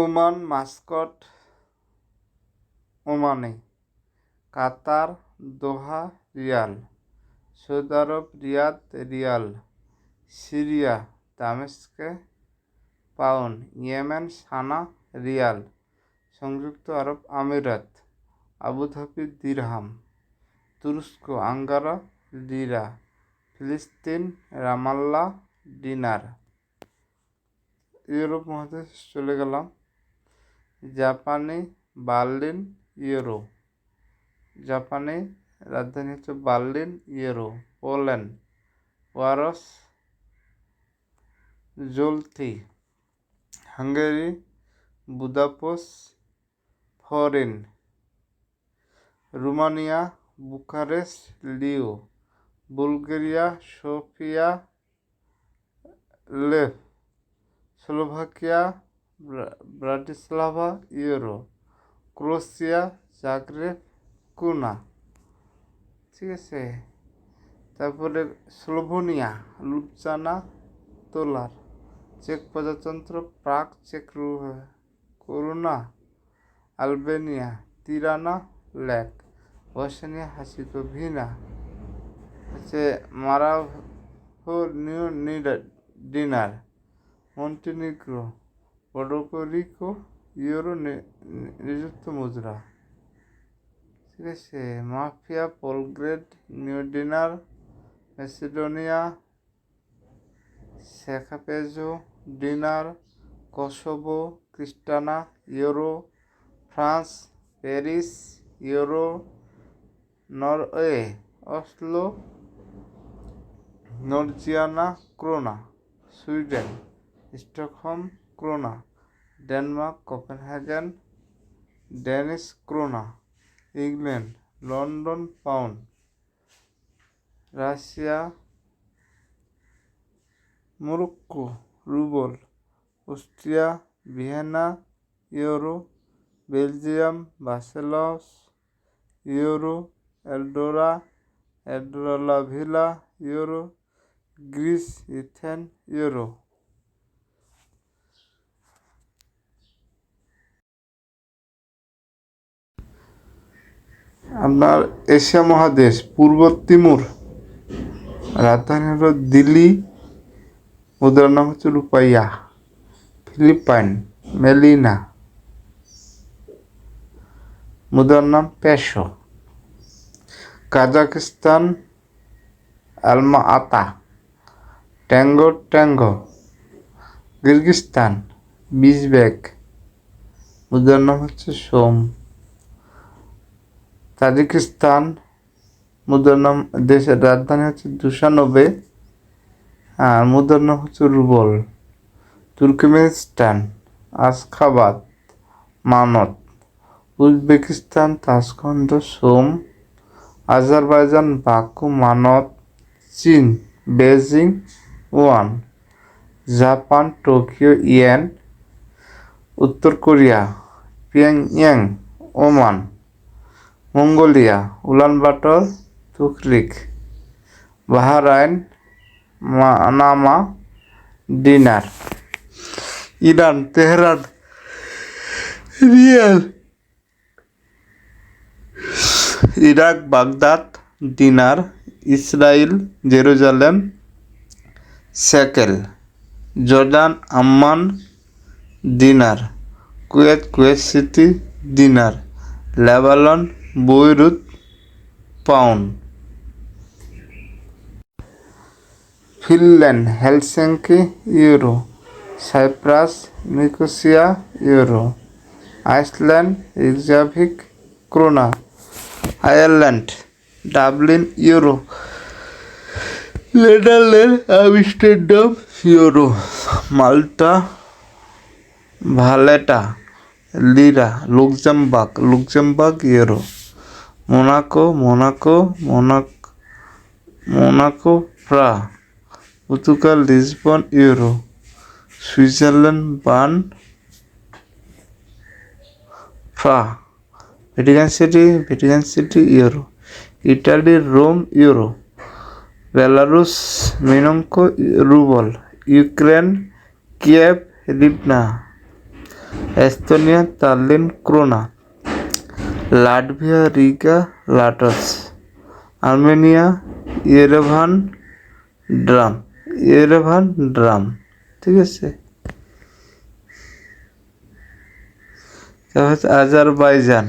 Oman Muscat ওমানে, Qatar, Doha, riyal, Saudi Arab, Riyadh, riyal, Syria, দামেস্কে, pound, Yemen, Sanaa, riyal, সংযুক্ত আরব আমিরাত, Abu Dhabi, দিরহাম, তুরস্ক, আঙ্গারা, লিরা, ফিলিস্তিন, রামাল্লা, ডিনার। ইউরোপ মহাদেশ চলে গেলাম। জাপানি বার্লিন, ইউরো। জাপানি রাজধানী হচ্ছে Berlin, euro. Poland, Warsaw, zloty. Hungary Budapest forint. Romania, Bucharest, leu. Bulgaria, Sofia, lev. Slovakia Bratislava euro Croatia Zagreb kuna ঠিক আছে? তারপরে স্লোভোনিয়া লুবজানা তোলার চেক প্রজাতন্ত্র Prague check koruna Albania Tirana lek Bosnia Herzegovina হচ্ছে মারাভো new নিডার dinar Montenegro Podgorica euro নিযুক্ত মুদ্রা ঠিক আছে মাফিয়া Belgrade new dinar Macedonia সেখাপেজো dinar Kosovo Pristina euro France Paris euro Norway Oslo Norwegian krona Sweden Stockholm krona Denmark Copenhagen Danish krona England London pound Russia Morocco rouble Austria Vienna euro Belgium Brussels euro Andorra এড্রোলা Vella euro Greece Athens euro আপনার Asia মহাদেশ, পূর্ব Timur, রাজধানী হলো দিল্লি মুদ্রার নাম হচ্ছে রুপাইয়া, Philippine, Melina. মুদ্রার নাম peso. Kazakhstan Alma Ata, tango tango. Kyrgyzstan, Bishkek. মুদ্রার নাম হচ্ছে সোম। তাজিকিস্তান মুদ্রার নাম দেশের রাজধানী হচ্ছে দুশানবে আর মুদ্রার নাম হচ্ছে rouble. Turkmenistan, Ashgabat manat Uzbekistan Tashkent som, Azerbaijan, Baku manat চীন Beijing yuan, Japan, Tokyo, yen, উত্তর কোরিয়া, পিয়ংইয়াং, Oman. Mongolia Ulaanbaatar tugrik Bahrain, Manama, dinar, Iran, Tehran, rial, Iraq, Baghdad, dinar Israel Jerusalem, shekel Jordan Amman, dinar, Kuwait Kuwait City, dinar, Lebanon Beirut pound Finland, Helsinki, euro. Cyprus, Nicosia, euro. Iceland Reykjavik krona. Ireland, Dublin, euro. Netherland, Amsterdam, euro. Malta, Valletta, lira, Luxembourg Luxembourg, euro. Monaco Monaco Monaco Monaco প্রা Portugal Lisbon euro Switzerland Bern franc Vatican City Vatican City euro Italy Rome euro Belarus Minsk rouble Ukraine Kiev লিবনা Estonia Tallinn krona Latvia Riga lats Armenia Yerevan dram Yerevan dram ঠিক আছে? Azerbaijan.